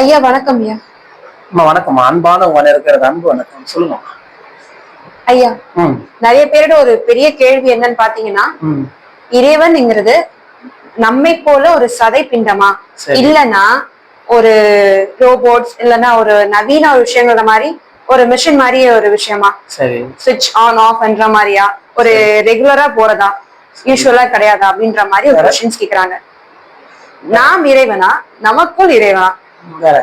ஐயா வணக்கம் ஐயா. அம்மா வணக்கம் அன்பான உங்க இருக்கிறது அன்பு வணக்கம். சொல்லுங்க ஐயா நிறைய பேரோட ஒரு பெரிய கேள்வி என்னன்னு பாத்தீங்கன்னா இறைவன்ங்கிறது நம்மை போல ஒரு சதை பிண்டமா. இல்லனா ஒரு ரோபோட்ஸ் இல்லனா ஒரு நவீன ஒரு விஷயங்கள மாதிரி ஒரு மிஷின் மாதிரி ஒரு விஷயமா? சரி. சுவிட்ச் ஆன் ஆஃப் பண்ற மாதிரியா? ஒரு ரெகுலரா போறதா? யூஸ்வலா கிடையாதா? அப்படின்ற மாதிரி ஒரு கொஸ்டின்ஸ் கேக்குறாங்க. நாம் இறைவனா? நமக்குள் இறைவனா? வேற?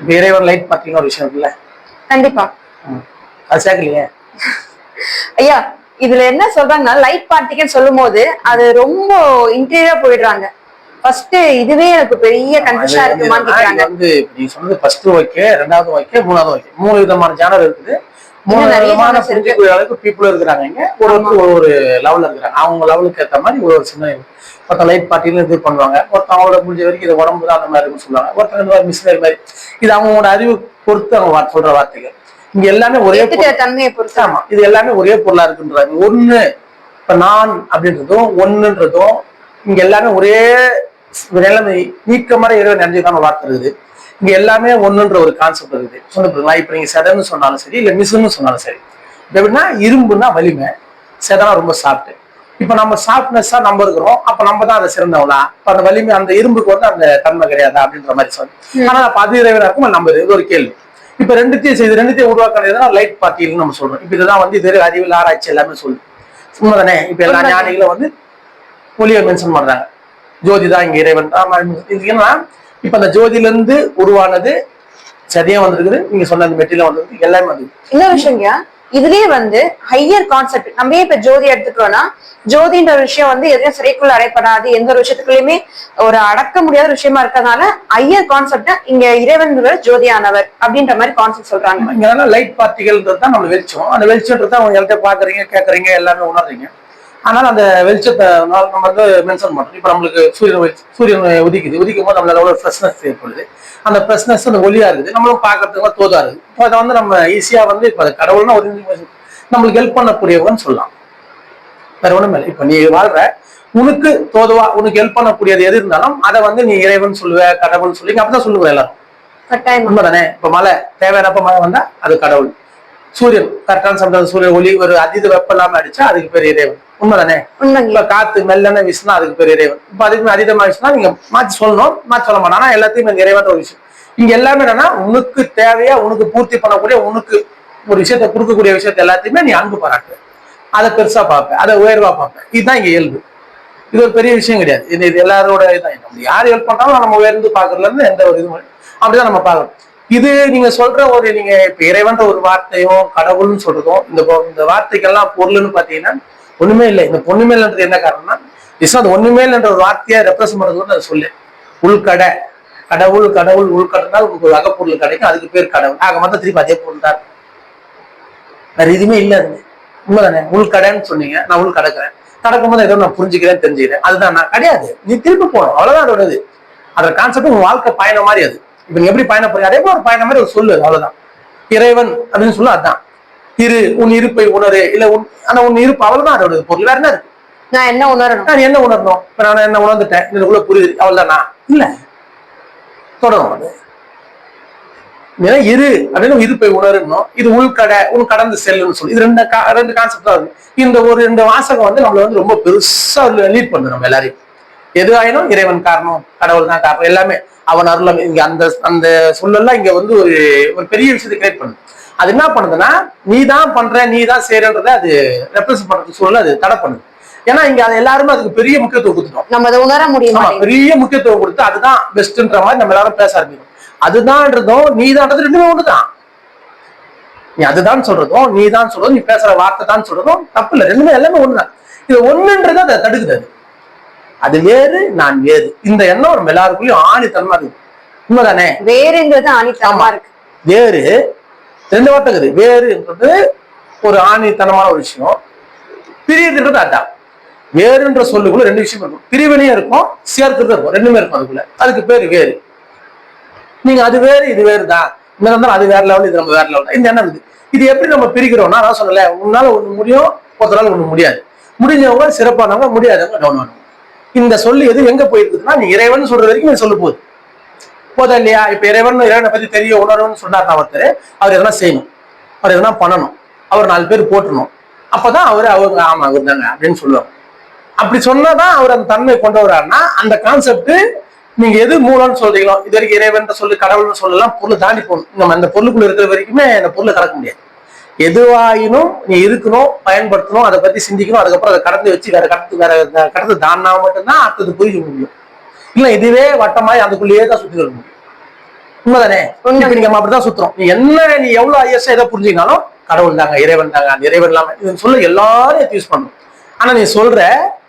இப்ப இறைவன் லைட் பார்த்தீங்கன்னா ஒரு விஷயம் இருக்குல்ல? கண்டிப்பா. அது சேர்க்கலையே? ஐயா இதுல என்ன சொல்றாங்கன்னா லைட் பார்ட்டிகல் சொல்லும் போது அது ரொம்ப இன்டீரியரா போயிடுறாங்க. ஃபர்ஸ்ட் இதுவே எனக்கு பெரிய கன்ஃபியூஷனா இருக்குமான்னு கேக்குறாங்க வந்து நீங்க சொன்னது ஃபர்ஸ்ட் ஓகே ரெண்டாவது ஓகே மூணாவது ஓகே. மூணு விதமான ஜானர் இருக்குது. மூணு விதமான. புரிஞ்சுக்கூடிய அளவுக்கு பீப்புள் இருக்கிறாங்க இங்க. ஒரு ஒரு ஒரு லெவல்ல இருக்கிறாங்க. அவங்க லெவலுக்கு ஏத்த மாதிரி ஒரு ஒரு சின்ன ஒருத்தன் லைட் பார்ட்டில இது பண்ணுவாங்க. ஒருத்தன் அவங்களோட முடிஞ்ச வரைக்கும் இது உடம்பு தான் அந்த மாதிரி இருக்குன்னு சொல்லுவாங்க. ஒருத்தன் இந்த மாதிரி மிஷினரி மாதிரி. இது அவங்களோட அறிவு பொறுத்து அவங்க சொல்ற வார்த்தைகள். இங்க எல்லாமே ஒரே தன்மையை பொறுத்து. ஆமா. இது எல்லாமே ஒரே பொருளா இருக்குன்றாங்க. ஒண்ணு இப்ப நான் அப்படின்றதும் ஒண்ணுன்றதும் இங்க எல்லாமே ஒரே நிலைமை நீக்கமர இறைவன் நிறைஞ்சுதான் வார்த்தை இருக்குது. இங்க எல்லாமே ஒண்ணுன்ற ஒரு கான்செப்ட் இருக்குது. சொன்ன இப்ப நீங்க செதன்னு சொன்னாலும் சரி இல்ல மிஸ்ன்னு சொன்னாலும் சரி. எப்படின்னா இரும்புனா வலிமை. செதனா ரொம்ப சாப்பிட்டு இப்ப நம்ம சாஃப்ட்னஸா நம்ம இருக்கிறோம். அப்ப நம்ம தான் அதை சிறந்தவங்களா? இப்ப அந்த வலிமை அந்த இரும்புக்கு வந்து அந்த தன்மை கிடையாதா அப்படின்ற மாதிரி சொல்லி ஆனா அப்ப அது இறைவனா இருக்கும் நம்ம இது ஒரு கேள்வி. இப்ப ரெண்டுத்தையும் செய்து ரெண்டுத்தையும் உருவாக்கினதுனா லைட் பார்ட்டின்னு நம்ம சொல்றோம். இப்ப இதுதான் வந்து இது அறிவியல் ஆராய்ச்சி எல்லாமே சொல்லுது. உண்மைதானே இப்ப எல்லா. ஞானிகளும் வந்து ஒளியை மென்ஷன் பண்றாங்க. ஜோதி தான் இங்க இறைவன் ஏன்னா இப்ப அந்த ஜோதியில இருந்து உருவானது சதியா வந்திருக்குது. நீங்க சொன்ன அந்த மெட்டீரியல் வந்திருக்கு எல்லாமே வந்து இன்னொரு விஷயங்க இதுலயே வந்து ஹையர் கான்செப்ட் நம்ம இப்ப ஜோதி எடுத்துக்கிறோம்னா ஜோதின்ற ஒரு விஷயம் வந்து எதையும் சிறைக்குள்ள அடைப்படாது. எந்த ஒரு விஷயத்துக்குள்ளயுமே ஒரு அடக்க முடியாத விஷயமா இருக்கறதுனால ஹையர் கான்செப்ட் இங்க இறைவன் ஜோதியானவர் அப்படின்ற மாதிரி கான்செப்ட் சொல்றாங்க. இங்க லைட் பார்ட்டிகள்ன்றது தான் நம்ம வெளிச்சம். அந்த வெளிச்சம்ன்றது தான் அவங்க எல்கிட்ட பாக்குறீங்க கேட்கறீங்க எல்லாமே உணர்றீங்க. ஆனால் அந்த வெளிச்சத்தை நம்ம வந்து மென்ஷன் பண்றோம். இப்போ நம்மளுக்கு சூரியன் சூரியன் உதிக்குது. உதிக்கும் போது நம்மளால ஒரு ஃப்ரெஷ்னஸ் ஏற்படுது. அந்த ஃப்ரெஷ்னஸ் அந்த ஒளியா இருக்குது. நம்மளும் பார்க்கறதுக்கு தோதா இருக்குது. இப்போ அதை வந்து நம்ம ஈஸியா வந்து இப்போ அது கடவுள்னா ஒரு நம்மளுக்கு ஹெல்ப் பண்ணக்கூடியவங்கன்னு சொல்லலாம். வேற ஒண்ணும் இல்லை. இப்போ நீ வாழ்ற உனக்கு தோதுவா உனக்கு ஹெல்ப் பண்ணக்கூடியது எது இருந்தாலும் அதை வந்து நீ இறைவன் சொல்லுவ கடவுள் சொல்லி அப்பதான் சொல்லுவேன் எல்லாரும். கட்டாயம். உண்மைதானே? இப்ப மழை தேவையானப்ப மழை வந்தா அது கடவுள். சூரியன் கரெக்டான சமயத்துல சூரிய ஒளி ஒரு அதீத வெப்பம் இல்லாம அடிச்சா அதுக்கு பேர் இறைவன். உண்மைதானே? இப்ப காத்து மெல்லன வீசினா அதுக்கு பேர் இறைவன். இப்ப அதுக்கு அதிகமா வீசினா நீங்க மாத்தி சொல்லணும் மாத்தி சொல்ல மாட்டோம். ஆனா எல்லாத்தையும் இங்க இறைவன் ஒரு விஷயம். இங்க எல்லாமே என்னன்னா உனக்கு தேவையா உனக்கு பூர்த்தி பண்ணக்கூடிய உனக்கு ஒரு விஷயத்தை கொடுக்கக்கூடிய விஷயத்தை எல்லாத்தையுமே நீ அன்பு பாராட்டு. அதை பெருசா பார்ப்ப அதை உயர்வா பார்ப்ப இதுதான் இங்க இயல்பு. இது ஒரு பெரிய விஷயம் கிடையாது. இது இது எல்லாரோட இதான் யார் ஹெல்ப் பண்ணாலும் நம்ம உயர்ந்து பாக்குறதுல இருந்து எந்த ஒரு இதுவும். அப்படிதான் நம்ம பார்க்கணும். இது நீங்க சொல்ற ஒரு நீங்க இப்ப இறைவன்ற ஒரு வார்த்தையும் கடவுள்னு சொல்றதும் இந்த இந்த வார்த்தைக்கெல்லாம் பொருள்னு பாத்தீங்கன்னா ஒண்ணுமே இல்லை. இந்த பொண்ணுமேல்ன்றது என்ன காரணம்னா விஷயம் அது ஒண்ணுமே இல்லைன்ற ஒரு வார்த்தையை ரெப்ரசன்ட் பண்ணுறதுன்னு அதை சொல்லு உள்கடை. கடவுள் கடவுள் உள்கடந்தால் உங்களுக்கு ஒரு அகப்பொருள் கிடைக்கும் அதுக்கு பேர் கடவுள். ஆக மொத்தம் திருப்பி அதே பொருள் தான். வேற எதுவுமே இல்லை அது. உண்மைதானே? உள்கடைன்னு சொன்னீங்க நான் உள் கடக்கிறேன் கடக்கும் போது ஏதோ நான் புரிஞ்சுக்கிறேன் தெரிஞ்சுக்கிறேன். அதுதான் நான். கிடையாது. நீ திருப்பி போகணும். அவ்வளவுதான் அதோட இது. அதோட கான்செப்ட் உங்க வாழ்க்கை பயணம் மாதிரி அது. இப்ப நீ எப்படி பயணம் போறீங்க? அதே போல ஒரு பயணம் மாதிரி ஒரு சொல்லு அவ்வளவுதான். இறைவன் அப்படின்னு சொல்ல அதான். இரு உன் இருப்பை உணரு. இல்ல உன் ஆனா உன் இருப்பு அவ்வளவுதான் அதோட பொருள். வேற என்ன இருக்கு நான் என்ன உணரணும்? நான் என்ன உணரணும்? இப்ப நான் என்ன உணர்ந்துட்டேன்? இதுக்குள்ள புரியுது. அவ்வளவுதானா? இல்ல. தொடரும் அது. இரு அப்படின்னு இருப்பை உணரணும். இது உள்கடை உன் கடந்து செல்லுன்னு சொல்லி. இது ரெண்டு ரெண்டு கான்செப்ட் தான் இருக்கு இந்த ஒரு ரெண்டு வாசகம் வந்து நம்மள வந்து ரொம்ப பெருசா லீட் பண்ணுது நம்ம எல்லாரையும். எது ஆயினும் இறைவன் காரணம் கடவுள் தான் காரணம் எல்லாமே. அவன் அருளம் இங்க அந்த அந்த சொல்லலாம் இங்க வந்து ஒரு ஒரு பெரிய விஷயத்தை கிரியேட் பண்ணுது. அது என்ன பண்ணுதுன்னா நீ தான் பண்ற நீ தான் செய்யறன்றத அது ரெப்ரசன்ட் பண்றது சொல்ல அது தடை பண்ணுது. ஏன்னா இங்க அது எல்லாருமே அதுக்கு பெரிய முக்கியத்துவம் கொடுத்துட்டோம். நம்ம அதை உணர முடியுமா பெரிய முக்கியத்துவம் கொடுத்து அதுதான் பெஸ்ட்ன்ற மாதிரி நம்ம எல்லாரும் பேச ஆரம்பிக்கும் அதுதான்றதும் நீதான்றது ரெண்டுமே ஒண்ணுதான். நீ அதுதான் சொல்றதும் நீ தான் சொல்றதும் நீ பேசுற வார்த்தை தான் சொல்றதும் தப்பு இல்லை. ரெண்டுமே எல்லாமே ஒண்ணுதான். இது ஒண்ணுன்றது அதை தடுக்குது அது. அது வேறு நான் வேறு. இந்த எண்ணம் நம்ம எல்லாருக்குள்ளயும் ஆணித்தனமா இருக்கு. உண்மைதானே? வேறுங்கிறது ஆணித்தனமா இருக்கு. வேறு ரெண்டு வார்த்தை இருக்குது. வேறுன்றது ஒரு ஆணித்தனமான ஒரு விஷயம். பிரியதுன்றது அதான். வேறுன்ற சொல்லுக்குள்ள ரெண்டு விஷயம் இருக்கும். பிரிவினையும் இருக்கும் சேர்க்கிறது இருக்கும். ரெண்டுமே இருக்கும் அதுக்குள்ள. அதுக்கு பேர் வேறு. நீங்க அது வேறு இது வேறு தான். இந்த இருந்தாலும் அது வேற லெவல் இது நம்ம வேற லெவல் இந்த எண்ணம் இது எப்படி நம்ம பிரிக்கிறோம்னா நான் சொல்லல உன்னால ஒண்ணு முடியும் ஒருத்தரால் ஒண்ணு முடியாது. முடிஞ்சவங்க சிறப்பானவங்க முடியாதவங்க டவுன் ஆனவங்க இந்த சொல்லு எது எங்க போயிருக்குதுன்னா நீ இறைவன் சொல்ற வரைக்கும் சொல்லு போகுது. போதா இல்லையா இப்ப இறைவன் இறைவனை பத்தி தெரிய உணர்வுன்னு சொன்னார்னா ஒருத்தர் அவர் எதனா செய்யணும். அவர் எதனா பண்ணணும். அவர் நாலு பேர் போட்டணும் அப்பதான் அவர் அவர் ஆமா அவர் தாங்க அப்படின்னு சொல்லுவாங்க. அப்படி சொன்னாதான் அவர் அந்த தன்மை கொண்டு வர்றாருன்னா அந்த கான்செப்ட் நீங்க எது மூலம்னு சொல்றீங்களோ இது வரைக்கும் இறைவன் சொல்லு கடவுள்னு சொல்லலாம் பொருள் தாண்டி போகணும். நம்ம அந்த பொருளுக்குள்ள இருக்கிற வரைக்குமே அந்த பொருளை கடக்க முடியாது. எதுவாயினும் நீ இருக்கணும் பயன்படுத்தணும் அதை பத்தி சிந்திக்கணும் அதுக்கப்புறம் அதை கடந்து வச்சு வேற கடத்து வேற கடத்து தாண்டினா மட்டும்தான் அடுத்தது புரிய முடியும். இல்ல இதுவே வட்டமாய் அதுக்குள்ளேயே தான் சுத்தி முடியும் உண்மைதானே? உண்மை. இப்ப நீங்க அப்படிதான் சுத்துறோம். நீ என்ன நீ எவ்வளவு ஐஎஸ் எதை புரிஞ்சுக்கினாலும் கடவுள் தாங்க இறைவன் தாங்க அந்த இறைவன் இல்லாம இது சொல்ல எல்லாரும் யூஸ் பண்ணணும். ஆனா நீ சொல்ற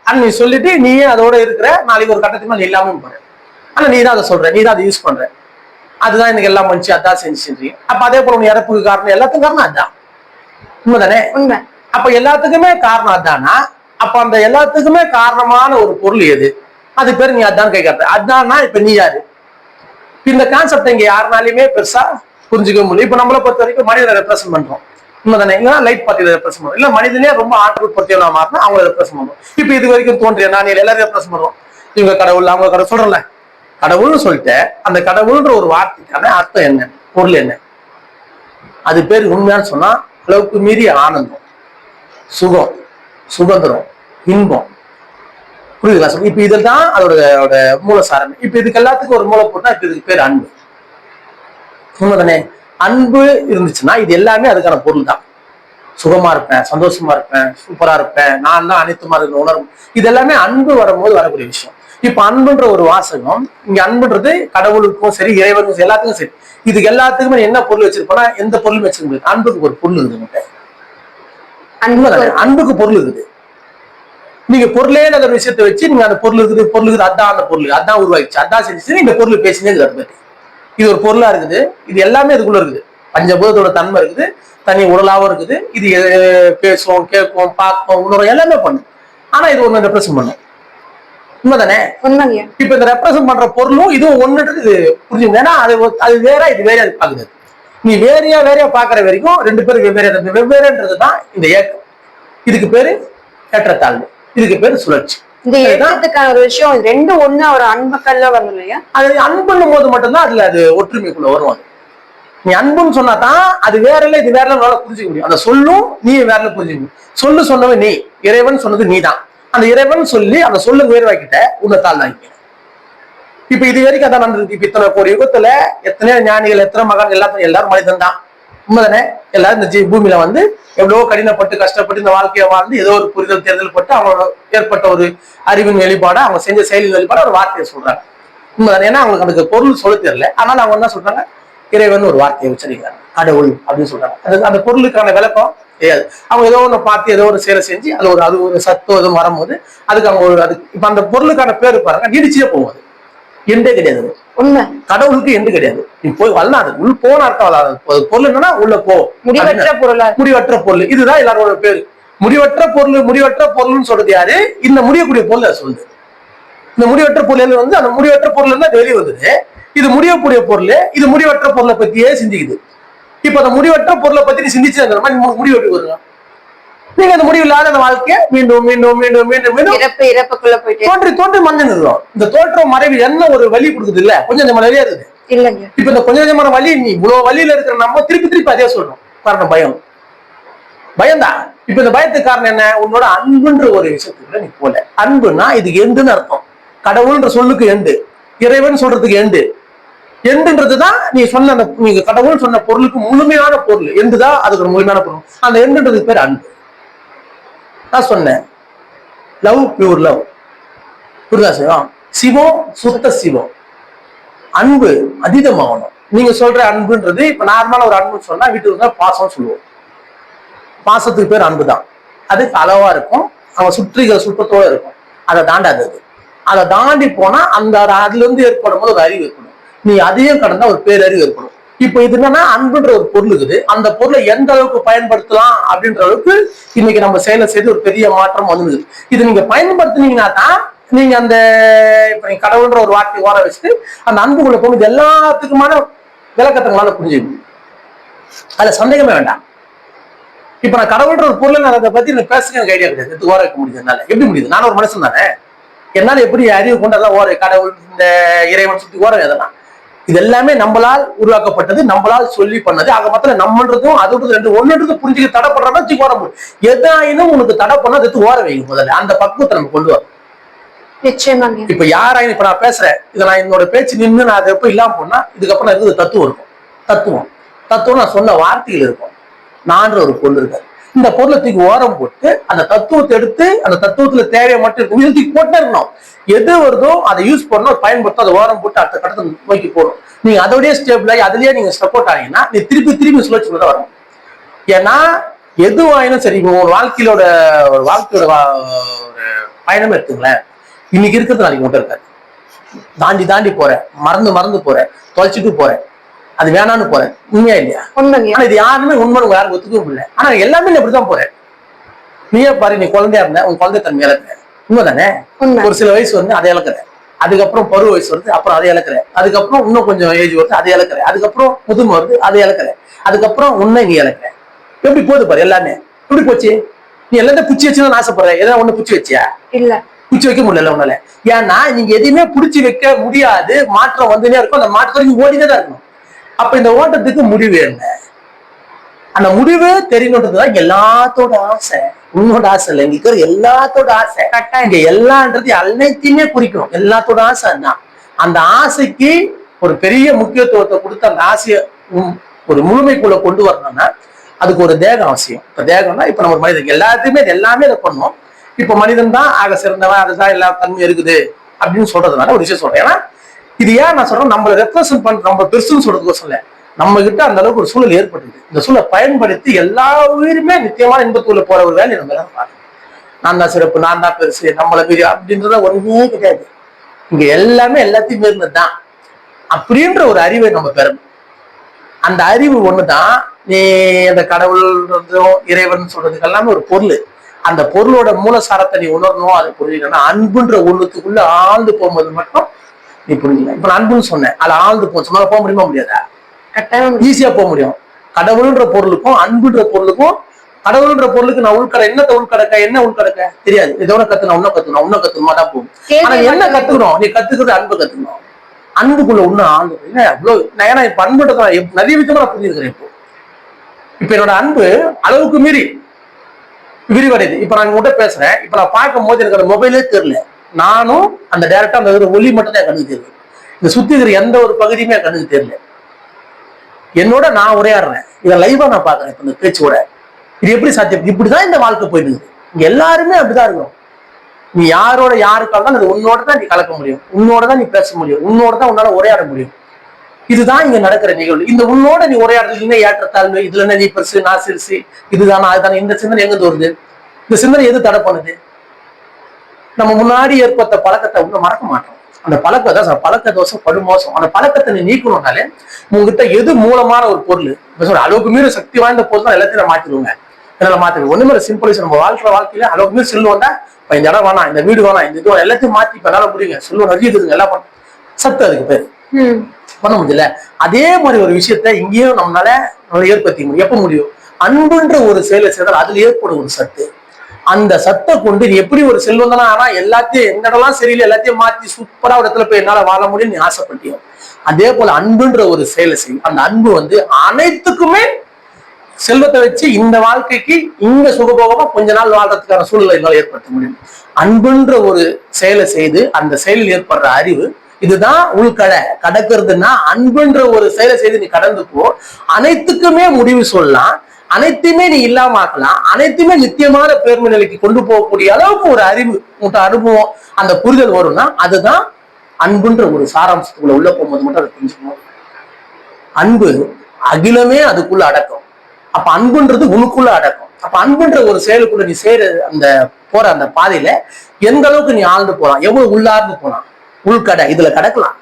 ஆனா நீ சொல்லிட்டு நீயே அதோட இருக்கிற நாளைக்கு ஒரு கட்டத்துக்கு மேல நீ இல்லாம போற. ஆனா நீ தான் அதை சொல்ற நீ தான் அதை யூஸ் பண்ற. அதுதான் எனக்கு எல்லாம் மனுச்சு அதான் செஞ்சு செஞ்சீங்க அப்ப அதே போல உன் இறப்புக்கு காரணம் எல்லாத்துக்கும் காரணம் அதான். உண்மைதானே? உண்மை. அப்ப எல்லாத்துக்குமே காரணம் அதானா? அப்ப அந்த எல்லாத்துக்குமே காரணமான ஒரு பொருள் எது? அது பேர் நீ அதான் கேட்கறது அதான்னா இப்ப நீ யாரு? இந்த கான்செப்ட் இங்க யாருனாலுமே பெருசா புரிஞ்சுக்க முடியும் இப்ப நம்மளை பொறுத்த வரைக்கும் மனிதனை ரெப்ரசென்ட் பண்றோம். உண்மைதானே? இல்லைன்னா லைட் பார்ட்டியில ரெப்ரசென்ட் பண்ணுவோம் இல்ல மனிதனே ரொம்ப ஆற்றல் பொறுத்தியவனா மாறினா அவங்கள ரெப்ரசென்ட் பண்ணுவோம் இப்ப இது வரைக்கும் தோன்றிய நான் எல்லாரும் ரெப்ரசென்ட் பண்ணுவோம் இவங்க கடவுள் அவங்க கடவுள் சொல்றல கடவுள்னு சொல்லிட்டு அந்த கடவுள்ன்ற ஒரு வார்த்தைக்கான அர்த்தம் என்ன? பொருள் என்ன? அது பேர் உண்மையான்னு சொன்னா அளவுக்கு மீறிய ஆனந்தம் சுகம் சுதந்திரம் இன்பம். புரியுதுங்களா? சார் இப்ப இதில் தான் அதோட அதோட மூலசாரம். இப்ப இதுக்கு எல்லாத்துக்கும் ஒரு மூளை போட்டா இப்ப இதுக்கு பேர் அன்பு. உண்மைதானே? அன்பு இருந்துச்சுன்னா இது எல்லாமே அதுக்கான பொருள் தான். சுகமா இருப்பேன் சந்தோஷமா இருப்பேன் சூப்பரா இருப்பேன் நான் தான் அனைத்துமா இருக்கிற உணர்வு இது எல்லாமே அன்பு வரும்போது வரக்கூடிய விஷயம். இப்ப அன்புன்ற ஒரு வாசகம் இங்க அன்புன்றது கடவுளுக்கும் சரி இறைவனுக்கும் சரி, எல்லாத்துக்கும் சரி. இதுக்கு எல்லாத்துக்குமே என்ன பொருள் வச்சிருப்போம்னா எந்த பொருளும் வச்சிருக்க முடியாது. அன்புக்கு ஒரு பொருள் இருக்குது? அன்புக்கு பொருள் இருக்குது. நீங்க பொருளே ஒரு விஷயத்தை வச்சு நீங்க அந்த பொருள் இருக்குது பொருள் இருக்குது அதான் அந்த பொருள் அதான் உருவாயிடுச்சு. அதான் செஞ்சு இந்த பொருள் பேசினே இருக்குது இது ஒரு பொருளா இருக்குது. இது எல்லாமே இதுக்குள்ள இருக்குது. பஞ்சபூதத்தோட தன்மை இருக்குது. தனி உடலாவும் இருக்குது. இது பேசும் கேட்கும் பார்க்கும் உணரும் எல்லாமே பண்ணும் ஆனா இது ஒண்ணு ரெப்ரசன்ட் பண்ணும் உண்மைதானே? இப்ப இந்த ரெப்ரசன்ட் பண்ற பொருளும் இதுவும் ஒண்ணுன்றது இது புரிஞ்சுங்க ஏன்னா அது அது வேற இது வேற அது பாக்குது நீ வேறையா வேறையா பாக்குற வரைக்கும் ரெண்டு பேரும் வெவ்வேறு அந்த வெவ்வேறுன்றது தான் இந்த ஏக்கம் இதுக்கு பேரு ஏற்றத்தாழ்வு. இதுக்கு பேரு சுழற்சி. இந்த? ஏற்றத்துக்கான ஒரு விஷயம் இது ரெண்டு ஒண்ணு ஒரு அன்பக்கல்ல வரும் இல்லையா? அது அன்புன்னும் போது மட்டும்தான் அதுல அது ஒற்றுமைக்குள்ள அது நீ அன்புன்னு சொன்னா தான் அது வேற இல்ல இது வேற இல்ல புரிஞ்சுக்க முடியும். அந்த சொல்லும் நீ வேற புரிஞ்சுக்க முடியும். சொல்லு சொன்னவன் நீ இறைவன் சொன்னது நீ தான் அந்த இறைவன் சொல்லி அந்த சொல்லு உயர்வாக்கிட்ட உன்னை தாழ்ந்தாங்க இப்ப இது வரைக்கும் அதான் நடந்தது இப்ப இத்தனை ஒரு யுகத்துல எத்தனையோ ஞானிகள் எத்தனை மகன் எல்லாத்தையும் எல்லாரும் மனிதன் தான் உண்மைதானே? எல்லாரும் இந்த ஜீ- பூமியில வந்து எவ்வளவோ கடினப்பட்டு கஷ்டப்பட்டு இந்த வாழ்க்கையை வாழ்ந்து ஏதோ ஒரு புரிதல் தேர்தல் பட்டு அவங்களோட ஏற்பட்ட ஒரு அறிவின் வெளிப்பாடா அவங்க செஞ்ச செயலின் வெளிப்பாடு ஒரு வார்த்தையை சொல்றாங்க. உண்மைதானே? ஏன்னா அவங்களுக்கு அதுக்கு பொருள் சொல்ல தெரியல. ஆனால் அவங்க என்ன சொல்றாங்க? இறைவன் ஒரு வார்த்தையை உச்சரிக்கிறாங்க கடவுள் அப்படின்னு சொல்றாங்க. அது அந்த பொருளுக்கான விளக்கம் தெரியாது அவங்க ஏதோ ஒன்று பார்த்து ஏதோ ஒரு செயலை செஞ்சு அது ஒரு அது ஒரு சத்தம் எதுவும் வரும்போது அதுக்கு அவங்க ஒரு அது இப்போ அந்த பொருளுக்கான பேர் பாருங்க நீடிச்சே போகும் அது எண்டே கிடையாது. உண்மை. கடவுளுக்கு எண்டு கிடையாது. நீ போய் வரலாம் அது உள்ள போன அர்த்தம் அது பொருள் என்னன்னா உள்ள போ. முடிவற்ற பொருளா. முடிவற்ற பொருள். இதுதான் எல்லாரோட பேரு. முடிவற்ற பொருள் முடிவற்ற பொருள்னு சொல்றது யாரு? இந்த முடியக்கூடிய பொருள் அது சொல்லுது. இந்த முடிவற்ற பொருள் வந்து அந்த முடிவற்ற பொருள் அது வெளியே வந்தது. இது முடியக்கூடிய பொருள் இது முடிவற்ற பொருளை பத்தியே சிந்திக்குது. இப்ப அந்த முடிவற்ற பொருளை பத்தி நீ சிந்திச்சு அந்த மாதிரி மு- முடிவு எப்படி வருங்க நீங்க அந்த முடிவு இல்லாத அந்த வாழ்க்கையை மீண்டும் மீண்டும் மீண்டும் மீண்டும் மீண்டும் இறப்பு இறப்புக்குள்ள போயிட்டு தோன்றி தோன்றி மறைஞ்சு நிறுத்தும் இந்த தோற்றம் மறைவு என்ன ஒரு வலி கொடுக்குது இல்ல? கொஞ்சம் கொஞ்சமா வழியா இருக்குது. இல்லைங்க. இப்ப இந்த கொஞ்சம் கொஞ்சமான வலி நீ இவ்வளவு வழியில இருக்கிற நம்ம திருப்பி திருப்பி அதே சொல்றோம் காரணம் பயம். பயம்தான் இப்ப இந்த பயத்துக்கு காரணம் என்ன? உன்னோட அன்புன்ற ஒரு விஷயத்துக்குள்ள நீ போல. அன்புனா இதுக்கு எண்டுன்னு அர்த்தம். கடவுள்ன்ற சொல்லுக்கு எண்டு. இறைவன் சொல்றதுக்கு எண்டு. எண்டுன்றதுதான் நீ சொன்ன அந்த நீங்க கடவுள் சொன்ன பொருளுக்கு முழுமையான பொருள். எண்டுதான் அதுக்கு ஒரு முழுமையான பொருள். அந்த எண்டுன்றதுக்கு பேர் அன்பு. நான் சொன்னேன். லவ் பியூர் லவ் புரிதா சிவம் சிவம் சுத்த சிவம். அன்பு அதீதமாகணும் நீங்க சொல்ற அன்புன்றது இப்ப நார்மலா ஒரு அன்புன்னு சொன்னா வீட்டுக்கு வந்தா பாசம் சொல்லுவோம். பாசத்துக்கு பேர் அன்பு தான் அதுக்கு அளவா இருக்கும். அவன் சுற்றுகிற சுற்றத்தோட இருக்கும். அதை தாண்டாதது அதை. தாண்டி போனா அந்த அதுல இருந்து ஏற்படும் போது ஒரு அறிவு ஏற்படும். நீ அதையும் கடந்தா ஒரு பேரறிவு ஏற்படும். இப்போ இது என்னன்னா அன்புன்ற ஒரு பொருள் இருக்குது. அந்த பொருளை எந்த அளவுக்கு பயன்படுத்தலாம் அப்படின்ற அளவுக்கு இன்னைக்கு நம்ம செயலை செய்து ஒரு பெரிய மாற்றம் வந்துருது. இது நீங்க பயன்படுத்துனீங்கன்னா தான் நீங்க அந்த இப்ப நீங்க கடவுள்ன்ற ஒரு வார்த்தை ஓர வச்சுட்டு அந்த அன்புக்குள்ள போகுது எல்லாத்துக்குமான விளக்கத்தங்களால புரிஞ்சுக்கணும் அதுல சந்தேகமே வேண்டாம். இப்ப நான் கடவுள்ன்ற ஒரு பொருளை நான் அதை பத்தி எனக்கு பேசுறேன் எனக்கு ஐடியா கிடையாது. எடுத்து ஓர வைக்க முடியுது என்னால. எப்படி முடியுது? நான் ஒரு மனுஷன் தானே. என்னால எப்படி அறிவு கொண்டு அதான் ஓர கடவுள் இந்த இறைவன் சுத்தி ஓர அதெல்லாம் இது எல்லாமே நம்மளால் உருவாக்கப்பட்டது நம்மளால் சொல்லி பண்ணது. ஆக மொத்தம் நம்மன்றதும் அதோட ரெண்டு ஒன்றுன்றது புரிஞ்சுக்க தடை பண்றதா வச்சு ஓர முடியும். எதாயினும் உனக்கு தடை பண்ணா எடுத்து ஓர வைங்க முதல்ல. அந்த பக்குவத்தை நம்ம கொண்டு வரோம் இப்ப யாராயும் இப்ப நான் பேசுறேன். இதை நான் என்னோட பேச்சு நின்று நான் அதை எப்ப இல்லாம போனா இதுக்கப்புறம் இருக்குது தத்துவம் இருக்கும். தத்துவம். தத்துவம் நான் சொன்ன வார்த்தைகள் இருக்கும். நான்ற ஒரு பொருள் இருக்காது. இந்த பொருளை தூக்கி ஓரம் போட்டு அந்த தத்துவத்தை எடுத்து அந்த தத்துவத்துல தேவையை மட்டும் இருக்கும் தூக்கி போட்டே இருக்கணும் எது வருதோ அதை யூஸ் பண்ணணும் பயன்படுத்தும் அதை ஓரம் போட்டு அடுத்த கட்டத்தை நோக்கி போகணும். நீங்க அதோடய ஸ்டேபிள் ஆகி அதுலயே நீங்க சப்போர்ட் ஆனீங்கன்னா நீ திருப்பி திருப்பி சுழற்சி தான் வரும் ஏன்னா எதுவாயினும் சரி இப்போ ஒரு வாழ்க்கையோட ஒரு வாழ்க்கையோட ஒரு பயணம் எடுத்துங்களேன். இன்னைக்கு இருக்கிறது நாளைக்கு மட்டும் இருக்காது. தாண்டி தாண்டி போறேன். மறந்து மறந்து போறேன். தொலைச்சிட்டு போறேன். அது வேணான்னு போறேன். உண்மையா இல்லையா? ஆனா இது யாருமே உண்மை யாரும் ஒத்துக்கவும் இல்லை ஆனா எல்லாமே நீ அப்படிதான் போறேன். நீயே பாரு நீ குழந்தையா இருந்த உன் குழந்தை தன்மை இழக்கிற உண்மைதானே? உண்மை. ஒரு சில வயசு வந்து அதை இழக்கிற அதுக்கப்புறம் பருவ வயசு வருது அப்புறம் அதை இழக்கிற அதுக்கப்புறம் இன்னும் கொஞ்சம் ஏஜ் வருது அதை இழக்கிற அதுக்கப்புறம் முதுமை வருது அதை இழக்கிற அதுக்கப்புறம் உன்னை நீ இழக்கிற எப்படி போகுது பாரு எல்லாமே? எப்படி போச்சு? நீ எல்லாத்தையும் புச்சி வச்சுன்னு ஆசைப்படுற. ஏதாவது ஒண்ணு புச்சி வச்சியா? இல்ல. பிடிச்சி வைக்க முடியல உன்னால. ஏன்னா நீங்க எதையுமே பிடிச்சி வைக்க முடியாது. மாற்றம் வந்துனே இருக்கும். அந்த மாற்றத்தை நீங்க ஓடினே தான் இருக்கணும். அப்ப இந்த ஓட்டத்துக்கு முடிவு என்ன? அந்த முடிவு தெரியணுன்றதுதான் எல்லாத்தோட ஆசை. உன்னோட ஆசை இல்லை இங்க இருக்கிற எல்லாத்தோட ஆசை. கட்டாயம் இங்க எல்லான்றது அனைத்தையுமே குறிக்கணும். எல்லாத்தோட ஆசை தான் அந்த ஆசைக்கு ஒரு பெரிய முக்கியத்துவத்தை கொடுத்து அந்த ஆசையை ஒரு முழுமைக்குள்ள கொண்டு வரணும்னா அதுக்கு ஒரு தேகம் அவசியம். இப்ப தேகம்னா இப்ப நம்ம மனிதன் எல்லாத்தையுமே எல்லாமே இதை பண்ணணும் இப்ப மனிதன் தான் ஆக சிறந்தவன் அதுதான் எல்லா தன்மையும் இருக்குது அப்படின்னு சொல்றதுனால ஒரு விஷயம் சொல்றேன். ஏன்னா இது ஏன் நான் சொல்றேன்? நம்மளை ரெப்ரசன்ட் பண்ற நம்ம பெருசுன்னு சொல்றதுக்கு சொல்ல நம்ம கிட்ட அந்த அளவுக்கு ஒரு சூழல் ஏற்பட்டுது இந்த சூழலை பயன்படுத்தி எல்லா உயிருமே நித்தியமான இன்பத்துக்குள்ள போற ஒரு வேலையை நம்ம எல்லாம் பார்க்கணும். நான் தான் சிறப்பு நான் தான் பெருசு நம்மளை பெரிய அப்படின்றத ஒண்ணுமே கிடையாது. இங்க எல்லாமே எல்லாத்தையும் இருந்ததுதான் அப்படின்ற ஒரு அறிவை நம்ம பெறணும். அந்த அறிவு ஒண்ணுதான். நீ அந்த கடவுள்ன்றதும் இறைவன் சொல்றதுக்கு எல்லாமே ஒரு பொருள். அந்த பொருளோட மூலசாரத்தை நீ உணரணும் அதை புரிஞ்சுக்கணும்னா அன்புன்ற ஒண்ணுத்துக்குள்ள ஆழ்ந்து போகும்போது மட்டும் நீ புரிஞ்சுக்கலாம் இப்ப அன்புன்னு சொன்னேன். அதுல ஆழ்ந்து போ சொன்னா போக முடியுமா முடியாதா? கட்டாயம் ஈஸியா போக முடியும். கடவுள்ன்ற பொருளுக்கும் அன்புன்ற பொருளுக்கும் கடவுள்ன்ற பொருளுக்கு நான் உள்கடை என்னத்த உள்கடக்க என்ன உள்கடக்க? தெரியாது. இதோட கத்துனா இன்னும் கத்துக்கணும் இன்னும் கத்துக்கணுமா? தான் போகும். ஆனா என்ன கத்துக்கணும்? நீ கத்துக்கிறது அன்பு கத்துக்கணும். அன்புக்குள்ள இன்னும் ஆழ்ந்து அவ்வளவு நான் ஏன்னா இப்ப அன்புன்றத நிறைய விதமா நான் புரிஞ்சுக்கிறேன் இப்போ. இப்ப என்னோட அன்பு அளவுக்கு மீறி விரிவடையுது. இப்ப நான் உங்ககிட்ட பேசுறேன். இப்ப நான் பார்க்கும் போது எனக்கு மொபைலே தெரியல. நானும் அந்த டேரக்டா அந்த ஒரு ஒளி மட்டும் தான் கண்ணுக்கு தெரியுது இந்த சுத்தி இருக்கிற எந்த ஒரு பகுதியுமே கண்ணுக்கு தெரியல. என்னோட நான் உரையாடுறேன். இதை லைவா நான் பாக்குறேன் இப்ப இந்த பேச்சோட இது எப்படி சாத்தியம்? இப்படிதான் இந்த வாழ்க்கை போயிடுது இங்க எல்லாருமே அப்படிதான் இருக்கிறோம் நீ யாரோட யாருக்காக அது உன்னோட தான் நீ கலக்க முடியும். உன்னோட தான் நீ பேச முடியும். உன்னோட தான் உன்னால உரையாட முடியும். இதுதான் இங்க நடக்கிற நிகழ்வு. இந்த உன்னோட நீ உரையாடுறதுல ஏற்றத்தாழ்மை இதுல என்ன நீ பெருசு நான் சிறுசு. இதுதானா அதுதானே? இந்த சிந்தனை எங்க தோறுது இந்த சிந்தனை எது தடை பண்ணுது? நம்ம முன்னாடி ஏற்பட்ட பழக்கத்தை இன்னும் மறக்க மாட்டோம். அந்த பழக்கம் தான் சார் பழக்க தோசை படுமோசம் அந்த பழக்கத்தை நீ நீக்கணும்னாலே உங்ககிட்ட எது மூலமான ஒரு பொருள் இப்ப சொல்ற அளவுக்கு மீறி சக்தி வாய்ந்த பொருள் தான் எல்லாத்தையும் மாத்திடுவோங்க. என்னால மாத்திடுவோம் ஒண்ணுமே சிம்பிள் நம்ம வாழ்க்கை வாழ்க்கையில அளவுக்கு மீறி செல்லு வந்தா இப்ப இந்த இடம் வேணாம் இந்த வீடு வேணாம் இந்த இது எல்லாத்தையும் மாத்தி இப்ப என்னால முடியுங்க. செல்வம் நிறைய இருக்குதுங்க எல்லாம் பண்ண சத்து அதுக்கு பேரு. பண்ண முடியல. அதே மாதிரி ஒரு விஷயத்த இங்கேயும் நம்மளால ஏற்படுத்திக்க முடியும். எப்ப முடியும்? அன்புன்ற ஒரு செயலை செய்தால் அதுல ஏற்படும் ஒரு சத்து. அந்த சத்தை கொண்டு நீ எப்படி ஒரு செல்வம் தானே? ஆனா எல்லாத்தையும் எந்த இடம்லாம் சரியில்லை. எல்லாத்தையும் மாத்தி சூப்பரா ஒரு இடத்துல போய் என்னால வாழ முடியும் நீ ஆசைப்பட்டியும் அதே போல அன்புன்ற ஒரு செயலை செய்யும் அந்த அன்பு வந்து அனைத்துக்குமே செல்வத்தை வச்சு இந்த வாழ்க்கைக்கு இங்க சுகபோகமா கொஞ்ச நாள் வாழ்றதுக்கான சூழலை என்னால் ஏற்படுத்த முடியும். அன்புன்ற ஒரு செயலை செய்து அந்த செயலில் ஏற்படுற அறிவு இதுதான் உள்கடை கடக்கிறதுனா அன்புன்ற ஒரு செயலை செய்து நீ கடந்து போ. அனைத்துக்குமே முடிவு சொல்லலாம். அனைத்தையுமே நீ இல்லாம ஆக்கலாம் அனைத்துமே நித்தியமான பேர்மை நிலைக்கு கொண்டு போகக்கூடிய அளவுக்கு ஒரு அறிவு உன்கிட்ட அனுபவம் அந்த புரிதல் வரும்னா அதுதான் அன்புன்ற ஒரு சாராம்சத்துக்குள்ள உள்ள போகும்போது மட்டும் அதை தெரிஞ்சுக்கணும் அன்பு அகிலமே அதுக்குள்ள அடக்கம். அப்ப அன்புன்றது உனக்குள்ள அடக்கம். அப்ப அன்புன்ற ஒரு செயலுக்குள்ள நீ செய்யற அந்த போற அந்த பாதையில எந்த அளவுக்கு நீ ஆழ்ந்து போலாம் எவ்வளவு உள்ளார்ந்து போலாம் உள்கடை இதுல கடக்கலாம்.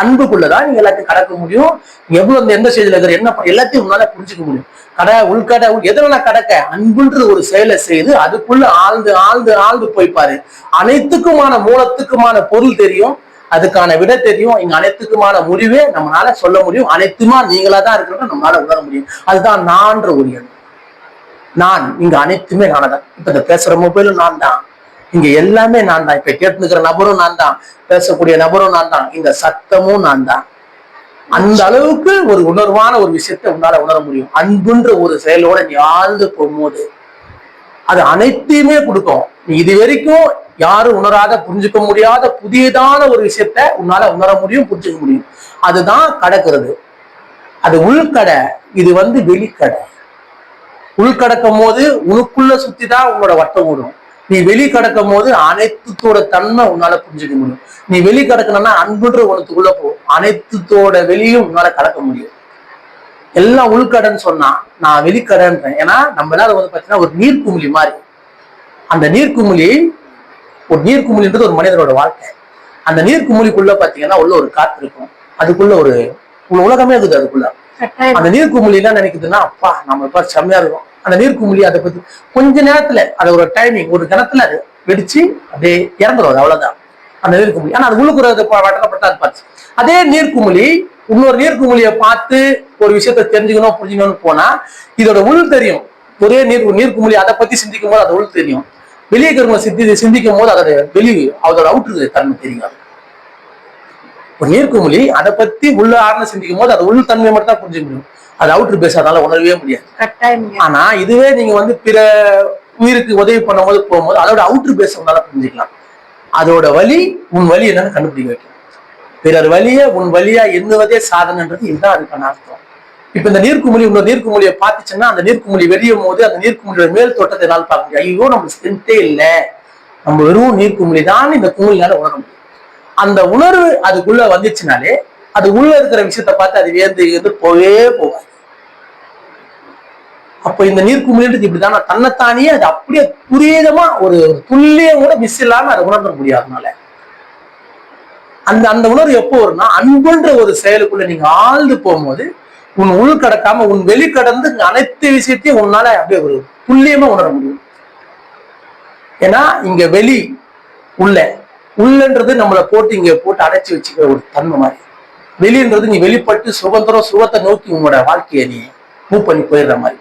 அன்புக்குள்ளதான் நீங்க எல்லாத்தையும் கடக்க முடியும். எவ்வளவு எந்த ஸ்டேஜ்ல இருக்கிற என்ன எல்லாத்தையும் உன்னால புரிஞ்சுக்க முடியும். கடை உள்கடை எதனால கடக்க? அன்புன்ற ஒரு செயலை செய்து அதுக்குள்ள ஆழ்ந்து ஆழ்ந்து ஆழ்ந்து போய்ப்பாரு அனைத்துக்குமான மூலத்துக்குமான பொருள் தெரியும். அதுக்கான விட தெரியும். இங்க அனைத்துக்குமான முடிவே நம்மளால சொல்ல முடியும். அனைத்துமா நீங்களா தான் இருக்கிறோம் நம்மளால உணர முடியும். அதுதான் நான்ற ஒரு எண்ணம். நான் இங்க அனைத்துமே நானதான் இப்ப இந்த பேசுற மொபைலும் நான் தான் இங்க எல்லாமே நான் தான் இப்ப கேட்டுக்கிற நபரும் நான் தான் பேசக்கூடிய நபரும் நான் தான் இந்த சத்தமும் நான் தான் அந்த அளவுக்கு ஒரு உணர்வான ஒரு விஷயத்தை உன்னால உணர முடியும். அன்புன்ற ஒரு செயலோட நீ ஆழ்ந்து போகும்போது அது அனைத்தையுமே கொடுக்கும். நீ இது வரைக்கும் யாரும் உணராத புரிஞ்சுக்க முடியாத புதியதான ஒரு விஷயத்த உன்னால உணர முடியும் புரிஞ்சுக்க முடியும். அதுதான் கடக்கிறது. அது உள்கடை இது வந்து வெளிக்கடை. உள்கடக்கும் போது உனக்குள்ள சுத்தி தான் உன்னோட வட்டம் ஓடும். நீ வெளி கடக்கும் போது அனைத்துத்தோட தன்மை உன்னால புரிஞ்சுக்க முடியும். நீ வெளி கடக்கணும்னா அன்புன்ற உனத்துக்குள்ள போ. அனைத்துத்தோட வெளியும் உன்னால கடக்க முடியும். எல்லாம் உள்கடைன்னு சொன்னா நான் வெளிக்கடைன்றேன். ஏன்னா நம்ம எல்லாரும் வந்து பாத்தீங்கன்னா ஒரு நீர்க்குமிழி மாதிரி. அந்த நீர்க்குமிழி ஒரு நீர்க்குமிழின்றது ஒரு மனிதனோட வாழ்க்கை. அந்த நீர்க்குமிழிக்குள்ள பாத்தீங்கன்னா உள்ள ஒரு காத்து இருக்கும். அதுக்குள்ள ஒரு உலகமே இருக்குது அதுக்குள்ள. அந்த நீர்க்குமிழி என்ன நினைக்குதுன்னா அப்பா நம்ம இப்ப செம்மையா இருக்கும். அந்த நீர்க்குமிழி அதை பத்தி கொஞ்ச நேரத்துல அது ஒரு டைமிங் ஒரு கணத்துல அது வெடிச்சு அப்படியே இறந்துடும் அது அவ்வளவுதான். அந்த நீர்க்குமிழி ஆனா அது உள்ளுக்குற வட்டப்பட்டா அது பார்த்து அதே நீர்க்குமிழி இன்னொரு நீர்க்குமிழியை பார்த்து ஒரு விஷயத்த தெரிஞ்சுக்கணும் புரிஞ்சுக்கணும்னு போனா இதோட உள் தெரியும். ஒரே நீர் நீர்க்குமிழி அதை பத்தி சிந்திக்கும் போது அது உள் தெரியும். வெளியே இருக்கிறவங்க சிந்தி சிந்திக்கும் போது அதோட வெளி அதோட அவுட்ரு தன்மை தெரியும் ஒரு நீர்க்குமிழி அதை பத்தி உள்ள ஆழ்ந்து சிந்திக்கும் போது அது உள் தன்மை மட்டும் தான் புரிஞ்சுக்க முடியும். அது அவுட்ரு பேச அதனால உணரவே முடியாது. ஆனா இதுவே நீங்க வந்து பிற உயிருக்கு உதவி பண்ணும்போது போகும்போது அதோட அவுட்ரு பேச உன்னால புரிஞ்சுக்கலாம். அதோட வழி உன் வழி என்னன்னு கண்டுபிடிக்க வைக்கும் பிறர் வழிய உன் வழியா எண்ணுவதே சாதனைன்றது இதுதான் அதுக்கான அர்த்தம். இப்ப இந்த நீர்க்குமிழி இன்னொரு நீர்க்குமிழியை பார்த்துச்சுன்னா அந்த நீர்க்குமிழி வெறியும் போது அந்த நீர்க்குமிழியோட மேல் தோட்டத்தை என்னால் பார்க்க முடியும் ஐயோ நம்ம ஸ்ட்ரென்த்தே இல்லை. நம்ம வெறும் நீர்க்குமிழி தான் இந்த குமிழினால உணர முடியும். அந்த உணர்வு அதுக்குள்ள வந்துச்சுனாலே அது உள்ள இருக்கிற விஷயத்த பார்த்து அது வேந்து எதிர் போவே போகாது. அப்ப இந்த நீர்க்குமிழின்றது இப்படிதான். தன்னைத்தானே அது அப்படியே துரிதமா ஒரு துல்லியம் கூட மிஸ் இல்லாம அதை உணர்ந்துட முடியும் அதனால. அந்த அந்த உணர்வு எப்போ வரும்னா அன்புன்ற ஒரு செயலுக்குள்ள நீங்க ஆழ்ந்து போகும்போது உன் உள் கடக்காம உன் வெளி கடந்து அனைத்து விஷயத்தையும் உன்னால அப்படியே ஒரு துல்லியமா உணர முடியும். ஏன்னா இங்க வெளி உள்ள உள்ளன்றது நம்மளை போட்டு இங்க போட்டு அடைச்சி வச்சுக்கிற ஒரு தன்மை மாதிரி. வெளின்றது நீ வெளிப்பட்டு சுதந்திரம் சுகத்தை நோக்கி உங்களோட வாழ்க்கையை நீ மூவ் பண்ணி போயிடுற மாதிரி.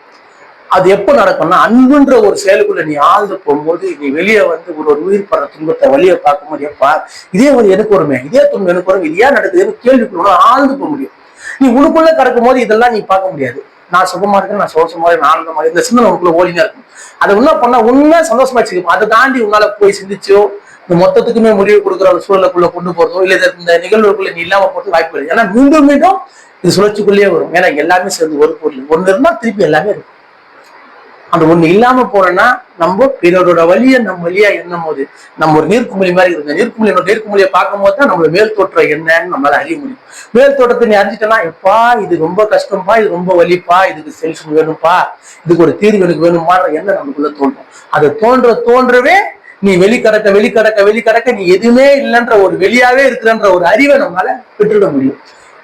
அது எப்போ நடக்கும்னா அன்புன்ற ஒரு செயலுக்குள்ள நீ ஆழ்ந்து போகும்போது நீ வெளியே வந்து ஒரு ஒரு உயிர் படுற துன்பத்தை வழியை பார்க்கும்போது எப்பா இதே ஒரு எனக்கு வருமே இதே துன்பம் எனக்கு வரும் இது ஏன் நடக்குதுன்னு கேள்விக்குள்ள ஆழ்ந்து போக முடியும். நீ உனக்குள்ள கிடக்கும் போது இதெல்லாம் நீ பார்க்க முடியாது. நான் சுகமா இருக்கேன் நான் சோசமா இருக்கேன் நான் ஆனந்தமா இந்த சிந்தனை உனக்குள்ள ஓடினா இருக்கும். அதை என்ன பண்ணா உண்மை சந்தோஷமா வச்சுக்கணும் அதை தாண்டி உன்னால போய் சிந்திச்சோ இந்த மொத்தத்துக்குமே முடிவு கொடுக்குற ஒரு சூழலுக்குள்ள கொண்டு போறதோ இல்ல இந்த நிகழ்வுக்குள்ள நீ இல்லாம போறது வாய்ப்பு இல்லை. ஏன்னா மீண்டும் மீண்டும் இது சுழற்சிக்குள்ளேயே வரும். ஏன்னா எல்லாமே சேர்ந்து ஒரு பொருள். ஒன்று இருந்தா திருப்பி எல்லாமே இருக்கும். அந்த ஒண்ணு இல்லாம போறோம்னா நம்ம பிறரோட வழியை நம்ம வழியா எண்ணும் போது? நம்ம ஒரு நீர்க்குமிழி மாதிரி இருக்கு நீர்க்குமிழியோட நீர்க்குமிழியை பார்க்கும் போது தான் நம்மளோட மேல் தோற்றம் என்னன்னு நம்மளால அறிய முடியும். மேல் தோற்றத்தை நீ அறிஞ்சிட்டனா எப்பா இது ரொம்ப கஷ்டம்ப்பா இது ரொம்ப வலிப்பா இதுக்கு செல்ஃபன் வேணும்ப்பா இதுக்கு ஒரு தீர்வு எனக்கு வேணுமான்ற எண்ணம் நமக்குள்ள தோன்றும். அது தோன்ற தோன்றவே நீ வெளிக்கடக்க வெளிக்கடக்க வெளிக்கடக்க நீ எதுவுமே இல்லைன்ற ஒரு வெளியாவே இருக்கிறன்ற ஒரு அறிவை நம்மளால பெற்றுட முடியும்.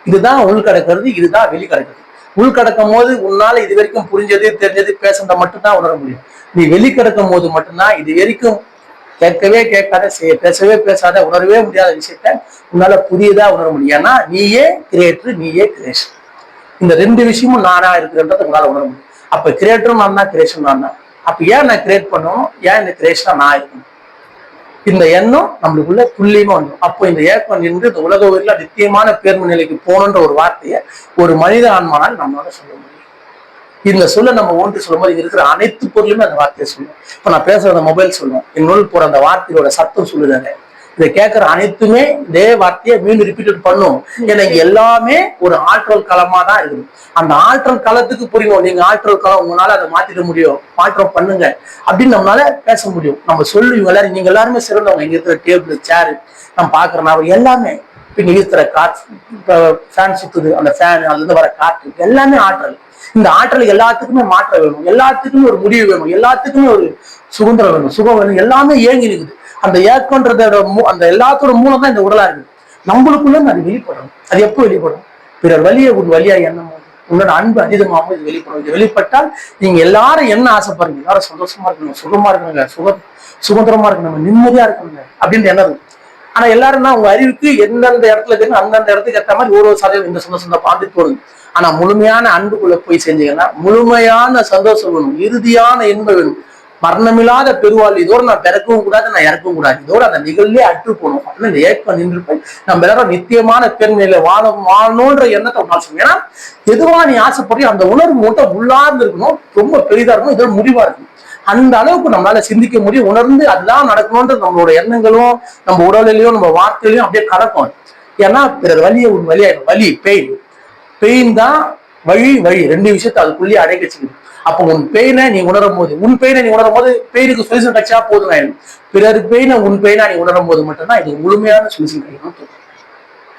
இதுதான் உள்கடக்கிறது இதுதான் வெளிக்கடக்கிறது உள்கடக்கும் போது உன்னால இது வரைக்கும் புரிஞ்சது தெரிஞ்சது பேசுறத மட்டும்தான் உணர முடியும். நீ வெளிக்கடக்கும் போது மட்டும்தான் இது வரைக்கும் கேட்கவே கேட்காத செய்ய பேசவே பேசாத உணரவே முடியாத விஷயத்த உன்னால புதியதா உணர முடியும். ஏன்னா நீயே கிரியேட்டர் நீயே கிரியேஷன் இந்த ரெண்டு விஷயமும் நானா இருக்கிறன்றத உங்களால உணர முடியும். அப்ப கிரியேட்டரும் நான் தான் கிரியேஷன் நான் தான். அப்ப ஏன் நான் கிரியேட் பண்ணணும்? ஏன் இந்த கிரியேஷனா நான் இருக்கணும்? இந்த எண்ணம் நம்மளுக்குள்ள துல்லியமா வந்துடும் அப்போ இந்த ஏக்கம் நின்று இந்த உலக உயிரில் நித்தியமான பேர்ம நிலைக்கு போகணுன்ற ஒரு வார்த்தையை ஒரு மனித ஆன்மானால் நம்மளால சொல்ல முடியும். இந்த சொல்ல நம்ம ஒன்று சொல்லும் போது இருக்கிற அனைத்து பொருளுமே அந்த வார்த்தையை சொல்லுவோம் இப்போ நான் பேசுற அந்த மொபைல் சொல்லுவோம் என்னுள் போற அந்த வார்த்தையோட சத்தம் சொல்லுதானே? இதை கேட்கிற அனைத்துமே இதே வார்த்தையை மீண்டும் ரிப்பீட் பண்ணும். ஏன்னா எல்லாமே ஒரு ஆற்றல் களமா தான் இருக்குது. அந்த ஆற்றல் களத்துக்கு புரியும் நீங்க ஆற்றல் களம் உங்களால அதை மாத்திட முடியும். மாற்றம் பண்ணுங்க. அப்படின்னு நம்மளால பேச முடியும். நம்ம சொல்லு இவங்க எல்லாரும் நீங்க எல்லாருமே சிறந்தவங்க. இங்க இருக்கிற டேபிள் சேரு நம்ம பாக்குற நான் எல்லாமே. பின் இருக்கிற காற்று ஃபேன் சுத்துது அந்த ஃபேன் அதுல இருந்து வர காற்று எல்லாமே ஆற்றல். இந்த ஆற்றல் எல்லாத்துக்குமே மாற்றம் வேணும். எல்லாத்துக்குமே ஒரு முடிவு வேணும். எல்லாத்துக்குமே ஒரு சுதந்திரம் வேணும். சுகம் வேணும். எல்லாமே ஏங்கி இருக்குது. அந்த ஏக்கன்றதோட அந்த எல்லாத்தோட மூலம் தான் இந்த உடலா இருக்கு நம்மளுக்குள்ள அது வெளிப்படும். அது எப்போ வெளிப்படும்? பிறர் வழியை உன் வழியா எண்ணம் போது, உன்னோட அன்பு அதிகமாகவும் இது வெளிப்படும். இது வெளிப்பட்டால் நீங்க எல்லாரும் என்ன ஆசைப்படுறீங்க? எல்லாரும் சந்தோஷமா இருக்கணும் சுகமா இருக்கணுங்க. சுக சுதந்திரமா இருக்கணும் நிம்மதியா இருக்கணுங்க. அப்படின்ற எண்ணம் ஆனா எல்லாரும் தான் உங்க அறிவுக்கு எந்தெந்த இடத்துல இருக்கு அந்தந்த இடத்துக்கு ஏற்ற மாதிரி ஒரு ஒரு சதவீதம் இந்த சந்தோஷம் தான் பாண்டு போடுது ஆனா முழுமையான அன்புக்குள்ள போய் செஞ்சீங்கன்னா முழுமையான சந்தோஷம் வேணும். இறுதியான இன்பம் வேணும். மரணமில்லாத பெருவாள் இதோட நான் பிறக்கவும் கூடாது நான் இறக்கவும் கூடாது. இதோட அந்த நிகழ்வே அற்று போகணும் அப்படின்னு இந்த ஏக்கம் நின்று நம்ம எல்லாரும் நித்தியமான பெருநிலை வாழ வாழணுன்ற எண்ணத்தை ஒரு ஏன்னா எதுவா நீ ஆசைப்படி அந்த உணர்வு மட்டும் உள்ளார்ந்து இருக்கணும். ரொம்ப பெரிதா இருக்கணும். இதோட முடிவா இருக்கும். அந்த அளவுக்கு நம்மளால சிந்திக்க முடியும். உணர்ந்து அதுதான் நடக்கணும்ன்ற நம்மளோட எண்ணங்களும் நம்ம உடலிலையும் நம்ம வார்த்தையிலையும் அப்படியே கலக்கும். ஏன்னா பிறர் வலியை உன் வழியாயிடும் வலி பெயின் பெயின் தான் வழி வழி. ரெண்டு விஷயத்த அதுக்குள்ளேயே அடைக்க அப்போ உன் பெயினை நீ உணரும் போது உன் பெயினை நீ உணரும் போது பெயினுக்கு சொல்யூஷன் கிடைச்சா போதும் ஆயிடும் பிறருக்கு பெயினை உன் பெயினா நீ உணரும் போது மட்டும்தான் இது முழுமையான சொல்யூஷன் கிடைக்கும்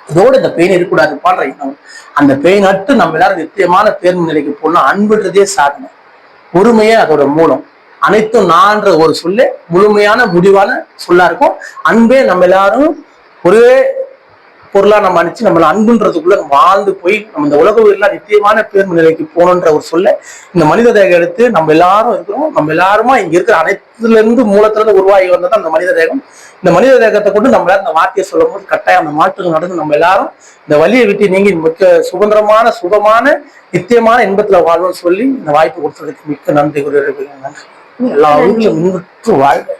இதோட இந்த பெயின் இருக்கக்கூடாது பாடுற எண்ணம் அந்த பெயின் அட்டு நம்ம எல்லாரும் நித்தியமான தேர்வு நிலைக்கு போகணும் அன்புன்றதே சாதனை. பொறுமையே அதோட மூலம். அனைத்தும் நான்ற ஒரு சொல்லு முழுமையான முடிவான சொல்லா இருக்கும். அன்பே நம்ம எல்லாரும் ஒரே பொருளா நம்ம அனுப்பிச்சு நம்மள அன்புன்றதுக்குள்ள நம்ம வாழ்ந்து போய் நம்ம இந்த உலக எல்லாம் நித்தியமான பேர்ம நிலைக்கு போகணுன்ற ஒரு சொல்ல இந்த மனித தேகம் எடுத்து நம்ம எல்லாரும் இருக்கிறோம். நம்ம எல்லாருமா இங்க இருக்கிற அனைத்துல இருந்து மூலத்துல இருந்து உருவாகி வந்தது அந்த மனித தேகம். இந்த மனித தேகத்தை கொண்டு நம்ம எல்லாரும் இந்த வார்த்தையை சொல்லும் போது கட்டாயம் அந்த மாற்றங்கள் நடந்து நம்ம எல்லாரும் இந்த வழியை விட்டு நீங்கி மிக்க சுதந்திரமான சுகமான நித்தியமான இன்பத்துல வாழ்வோம்னு சொல்லி இந்த வாய்ப்பு கொடுத்ததுக்கு மிக்க நன்றி கூறுகிறேன் எல்லா ஊர்களும் முன்னிட்டு வாழ்க.